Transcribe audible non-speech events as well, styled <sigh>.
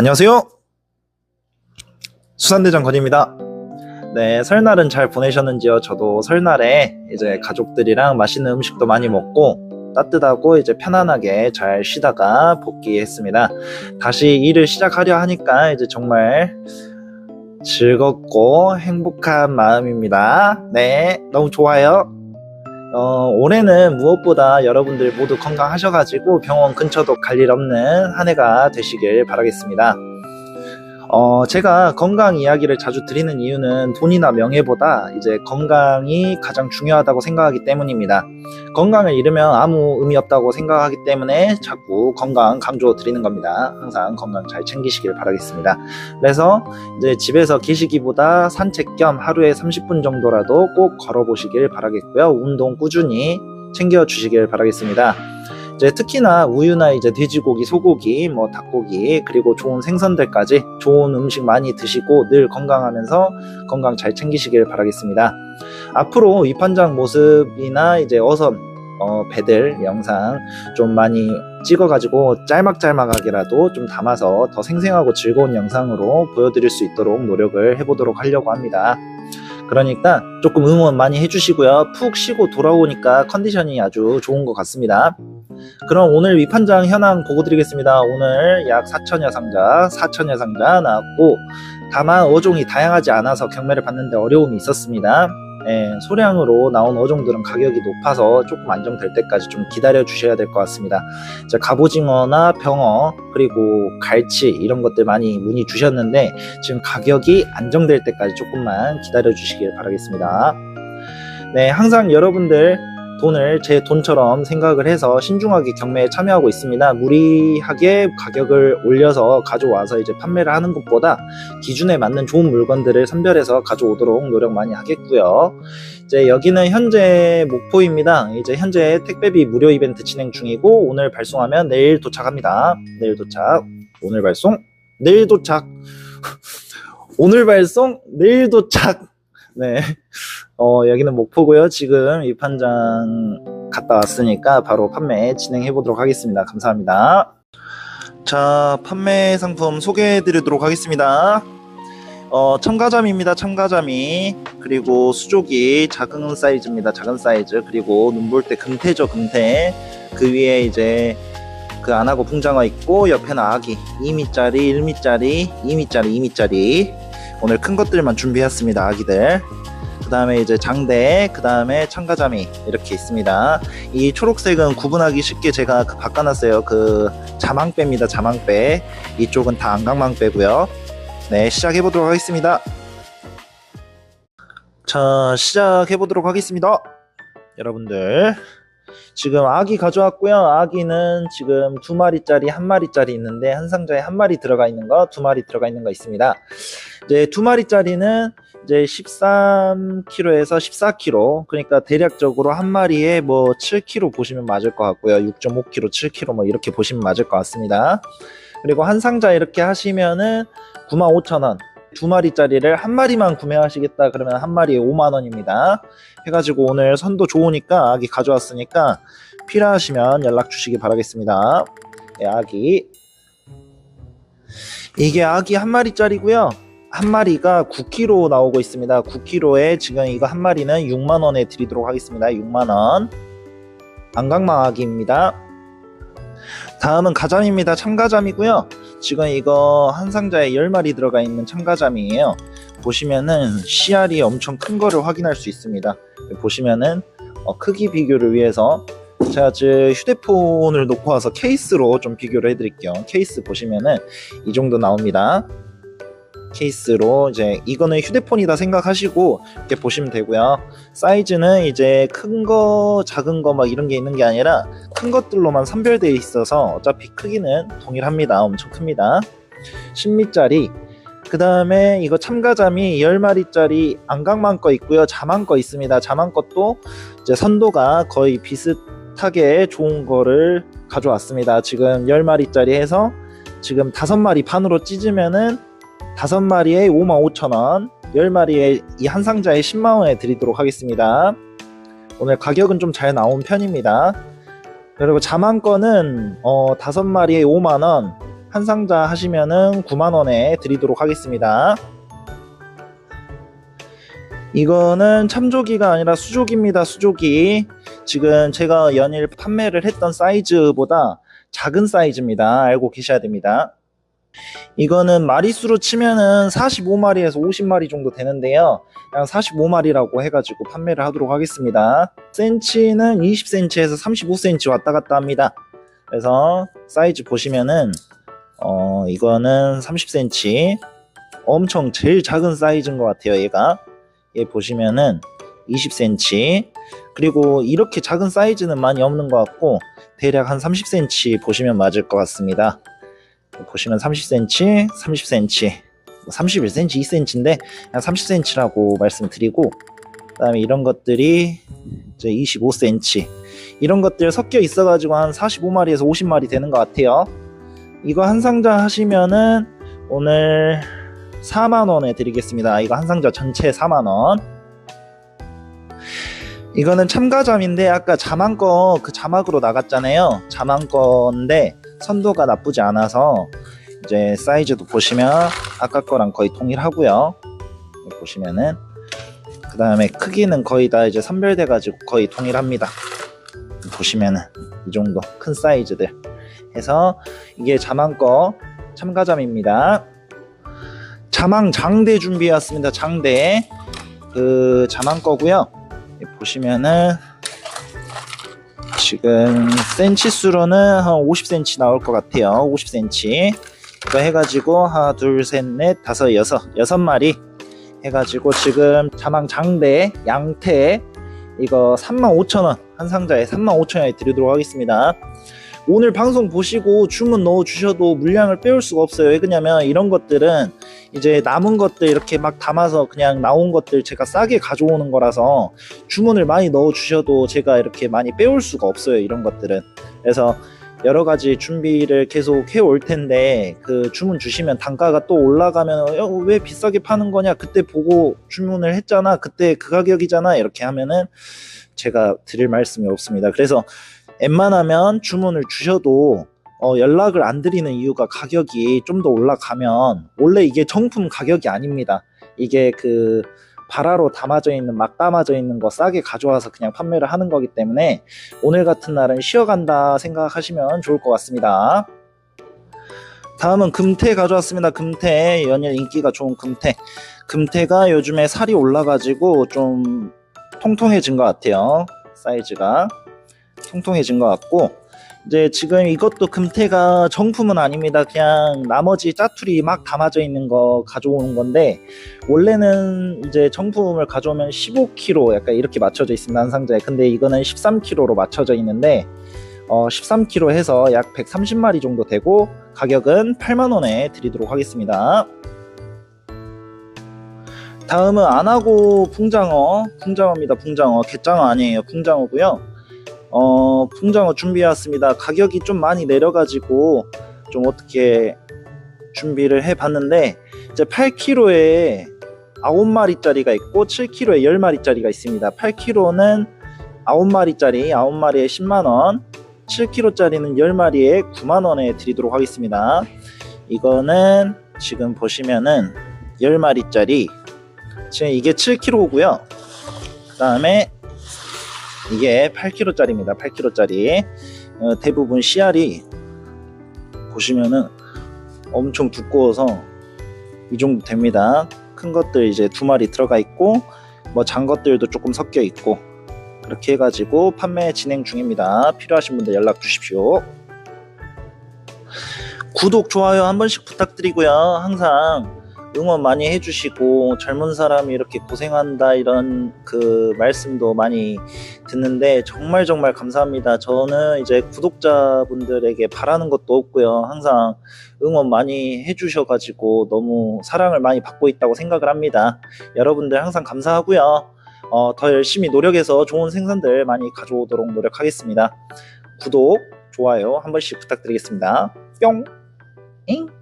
안녕하세요. 수산대장 건입니다. 네, 설날은 잘 보내셨는지요? 저도 설날에 이제 가족들이랑 맛있는 음식도 많이 먹고 따뜻하고 이제 편안하게 잘 쉬다가 복귀했습니다. 다시 일을 시작하려 하니까 이제 정말 즐겁고 행복한 마음입니다. 네, 너무 좋아요. 어, 올해는 무엇보다 여러분들 모두 건강하셔가지고 병원 근처도 갈 일 없는 한 해가 되시길 바라겠습니다. 어, 제가 건강 이야기를 자주 드리는 이유는 돈이나 명예보다 이제 건강이 가장 중요하다고 생각하기 때문입니다. 건강을 잃으면 아무 의미 없다고 생각하기 때문에 자꾸 건강 강조 드리는 겁니다. 항상 건강 잘 챙기시길 바라겠습니다. 그래서 이제 집에서 계시기보다 산책 겸 하루에 30분 정도라도 꼭 걸어보시길 바라겠고요. 운동 꾸준히 챙겨주시길 바라겠습니다. 이제 특히나 우유나 이제 돼지고기, 소고기, 뭐 닭고기 그리고 좋은 생선들까지 좋은 음식 많이 드시고 늘 건강하면서 건강 잘 챙기시길 바라겠습니다. 앞으로 위판장 모습이나 이제 어선 어, 배들 영상 좀 많이 찍어가지고 짤막짤막하게라도 좀 담아서 더 생생하고 즐거운 영상으로 보여드릴 수 있도록 노력을 해보도록 하려고 합니다. 그러니까 조금 응원 많이 해주시고요. 푹 쉬고 돌아오니까 컨디션이 아주 좋은 것 같습니다. 그럼 오늘 위판장 현황 보고 드리겠습니다. 오늘 약 4천여 상자, 4천여 상자 나왔고 다만 어종이 다양하지 않아서 경매를 받는데 어려움이 있었습니다. 예, 소량으로 나온 어종들은 가격이 높아서 조금 안정될 때까지 좀 기다려 주셔야 될 것 같습니다. 이제 갑오징어나 병어 그리고 갈치 이런 것들 많이 문의 주셨는데 지금 가격이 안정될 때까지 조금만 기다려 주시길 바라겠습니다. 네, 항상 여러분들 돈을 제 돈처럼 생각을 해서 신중하게 경매에 참여하고 있습니다. 무리하게 가격을 올려서 가져와서 이제 판매를 하는 것보다 기준에 맞는 좋은 물건들을 선별해서 가져오도록 노력 많이 하겠고요. 이제 여기는 현재 목포입니다. 이제 현재 택배비 무료 이벤트 진행 중이고 오늘 발송하면 내일 도착합니다. 내일 도착. 오늘 발송. 내일 도착. <laughs> 오늘 발송. 내일 도착. 네. 어, 여기는 목포고요. 지금 이 판장 갔다 왔으니까 바로 판매 진행해 보도록 하겠습니다. 감사합니다. 자, 판매 상품 소개해 드리도록 하겠습니다. 어, 첨가잠입니다. 첨가잠이. 그리고 수족이 작은 사이즈입니다. 작은 사이즈. 그리고 눈볼 때 금태죠, 금태. 그 위에 이제 그 안하고 붕장어 있고 옆에는 아기 2미짜리, 1미짜리, 2미짜리, 2미짜리. 오늘 큰 것들만 준비했습니다. 아기들. 그 다음에 이제 장대, 그 다음에 참가자미 이렇게 있습니다. 이 초록색은 구분하기 쉽게 제가 그 바꿔놨어요. 그 자망배입니다. 자망배. 이쪽은 다 안강망배고요. 네, 시작해 보도록 하겠습니다. 자, 시작해 보도록 하겠습니다. 여러분들. 지금 아기 가져왔고요. 아기는 지금 두 마리짜리, 한 마리짜리 있는데 한 상자에 한 마리 들어가 있는 거, 두 마리 들어가 있는 거 있습니다. 이제 두 마리짜리는 이제 13kg에서 14kg, 그러니까 대략적으로 한 마리에 뭐 7kg 보시면 맞을 것 같고요. 6.5kg, 7kg 뭐 이렇게 보시면 맞을 것 같습니다. 그리고 한 상자 이렇게 하시면은 95,000원. 두 마리짜리를 한 마리만 구매하시겠다 그러면 한 마리에 5만 원입니다. 해가지고 오늘 선도 좋으니까 아기 가져왔으니까 필요하시면 연락 주시기 바라겠습니다. 네, 아기 이게 아기 한 마리짜리고요. 한 마리가 9kg 나오고 있습니다. 9kg에 지금 이거 한 마리는 6만 원에 드리도록 하겠습니다. 6만 원. 안강망 아기입니다. 다음은 가잠입니다. 참가잠이고요. 지금 이거 한 상자에 10마리 들어가 있는 참가잠이에요. 보시면은 씨알이 엄청 큰 거를 확인할 수 있습니다. 보시면은 어, 크기 비교를 위해서 제가 지금 휴대폰을 놓고 와서 케이스로 좀 비교를 해드릴게요. 케이스 보시면은 이 정도 나옵니다. 케이스로 이제 이거는 휴대폰이다 생각하시고 이렇게 보시면 되고요. 사이즈는 이제 큰 거, 작은 거 막 이런 게 있는 게 아니라 큰 것들로만 선별되어 있어서 어차피 크기는 동일합니다. 엄청 큽니다. 10미짜리. 그 다음에 이거 참가잠이 10마리짜리 안강만 거 있고요. 자만 거 있습니다. 자만 것도 이제 선도가 거의 비슷하게 좋은 거를 가져왔습니다. 지금 10마리짜리 해서 지금 5마리 반으로 찢으면은 다섯 마리에 55,000원, 10마리에 이 한 상자에 10만원에 드리도록 하겠습니다. 오늘 가격은 좀 잘 나온 편입니다. 그리고 자만 거는 어, 5마리에 5만원, 한 상자 하시면은 9만원에 드리도록 하겠습니다. 이거는 참조기가 아니라 수조기입니다. 수조기. 지금 제가 연일 판매를 했던 사이즈보다 작은 사이즈입니다. 알고 계셔야 됩니다. 이거는 마리수로 치면은 45마리에서 50마리 정도 되는데요. 그냥 45마리라고 해가지고 판매를 하도록 하겠습니다. 센치는 20cm에서 35cm 왔다 갔다 합니다. 그래서 사이즈 보시면은 어 이거는 30cm 엄청 제일 작은 사이즈인 것 같아요. 얘가 얘 보시면은 20cm 그리고 이렇게 작은 사이즈는 많이 없는 것 같고 대략 한 30cm 보시면 맞을 것 같습니다. 보시면 30cm, 30cm, 31cm, 2cm인데 그냥 30cm라고 말씀드리고 그다음에 이런 것들이 이제 25cm 이런 것들 섞여 있어가지고 한 45마리에서 50마리 되는 것 같아요. 이거 한 상자 하시면은 오늘 4만 원에 드리겠습니다. 이거 한 상자 전체 4만 원. 이거는 참가점인데 아까 자망 거그 자막으로 나갔잖아요. 자망 건데 선도가 나쁘지 않아서 이제 사이즈도 보시면 아까 거랑 거의 동일하고요. 보시면은 그 다음에 크기는 거의 다 이제 선별돼 가지고 거의 동일합니다. 보시면은 이 정도 큰 사이즈들 해서 이게 자망 거 참가점입니다. 자망 장대 준비해왔습니다. 장대 그 자망 거고요. 보시면은 지금 센치 수로는 한 50cm 나올 것 같아요. 50cm. 이거 해가지고 하나, 둘, 셋, 넷, 다섯, 여섯, 여섯 마리 해가지고 지금 자망 장대 양태 이거 35,000원 한 상자에 35,000원에 드리도록 하겠습니다. 오늘 방송 보시고 주문 넣어 주셔도 물량을 빼올 수가 없어요. 왜 그러냐면 이런 것들은 이제 남은 것들 이렇게 막 담아서 그냥 나온 것들 제가 싸게 가져오는 거라서 주문을 많이 넣어 주셔도 제가 이렇게 많이 빼올 수가 없어요. 이런 것들은. 그래서 여러 가지 준비를 계속 해 올 텐데 그 주문 주시면 단가가 또 올라가면 어, 왜 비싸게 파는 거냐 그때 보고 주문을 했잖아 그때 그 가격이잖아 이렇게 하면은 제가 드릴 말씀이 없습니다 그래서 웬만하면 주문을 주셔도 어, 연락을 안 드리는 이유가 가격이 좀 더 올라가면 원래 이게 정품 가격이 아닙니다. 이게 그 발화로 담아져 있는 막 담아져 있는 거 싸게 가져와서 그냥 판매를 하는 거기 때문에 오늘 같은 날은 쉬어간다 생각하시면 좋을 것 같습니다. 다음은 금태 가져왔습니다. 금태 연일 인기가 좋은 금태. 금태가 요즘에 살이 올라가지고 좀 통통해진 것 같아요. 사이즈가 통통해진 것 같고 이제 지금 이것도 금태가 정품은 아닙니다. 그냥 나머지 짜투리 막 담아져 있는 거 가져오는 건데 원래는 이제 정품을 가져오면 15kg 약간 이렇게 맞춰져 있습니다. 한 상자에. 근데 이거는 13kg로 맞춰져 있는데 어, 13kg 해서 약 130마리 정도 되고 가격은 8만 원에 드리도록 하겠습니다. 다음은 안하고 풍장어, 풍장어입니다. 풍장어, 갯장어 아니에요. 풍장어고요. 어, 풍장어 준비해왔습니다. 가격이 좀 많이 내려가지고 좀 어떻게 준비를 해봤는데 이제 8kg에 9마리짜리가 있고 7kg에 10마리짜리가 있습니다. 8kg는 9마리짜리 9마리에 10만원 7kg짜리는 10마리에 9만원에 드리도록 하겠습니다. 이거는 지금 보시면은 10마리짜리 지금 이게 7kg고요. 그 다음에 이게 8kg짜리입니다. 8kg짜리. 어, 대부분 씨알이 보시면은 엄청 두꺼워서 이 정도 됩니다. 큰 것들 이제 두 마리 들어가 있고 뭐 장 것들도 조금 섞여 있고 그렇게 해가지고 판매 진행 중입니다. 필요하신 분들 연락 주십시오. 구독, 좋아요 한 번씩 부탁드리고요. 항상 응원 많이 해주시고 젊은 사람이 이렇게 고생한다 이런 그 말씀도 많이 듣는데 정말 정말 감사합니다. 저는 이제 구독자분들에게 바라는 것도 없고요. 항상 응원 많이 해주셔가지고 너무 사랑을 많이 받고 있다고 생각을 합니다. 여러분들 항상 감사하고요. 어, 더 열심히 노력해서 좋은 생산들 많이 가져오도록 노력하겠습니다. 구독, 좋아요 한 번씩 부탁드리겠습니다. 뿅! 잉?